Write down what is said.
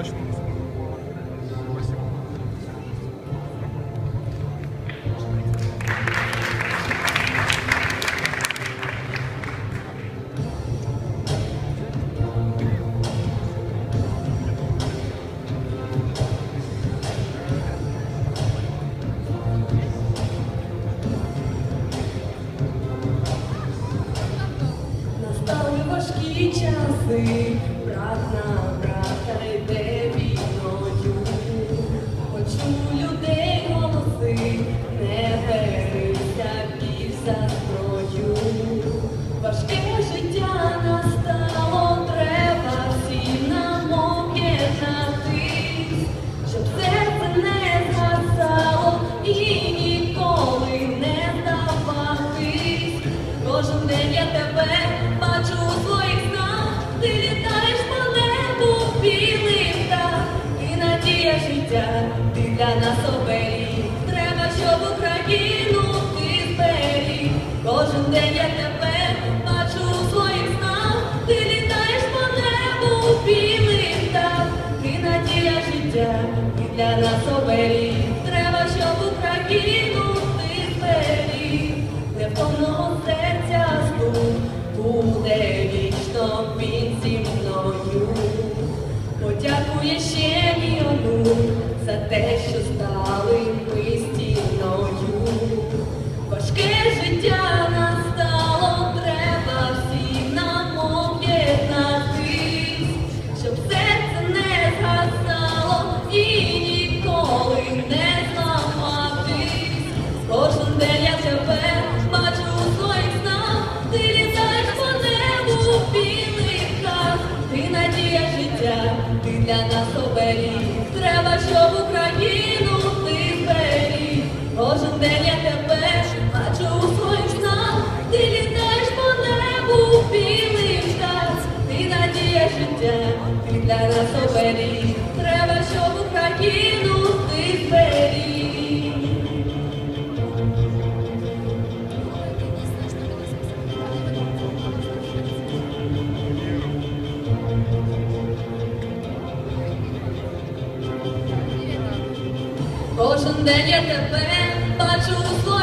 Бачимо наступного кола. Настали важкі брат на брата йде. Більш. Важке життя настало, треба всім нам щоб серце не згасало і ніколи не здаватись. Кожен день я тебе бачу своїх снах, ти літаєш по небу білим так, і надія життя, для нас оберіг. Для нас оберіг. Треба, щоб Україну для нас оберіг. Треба, щоб Україну ти зберіг. Кожен день я тебе бачу у своїх снах, ти літаєш по небу в білих хат, ти надія життя, ти для нас оберіг. Треба, щоб Україну Кожен день я тебе бачу у своїх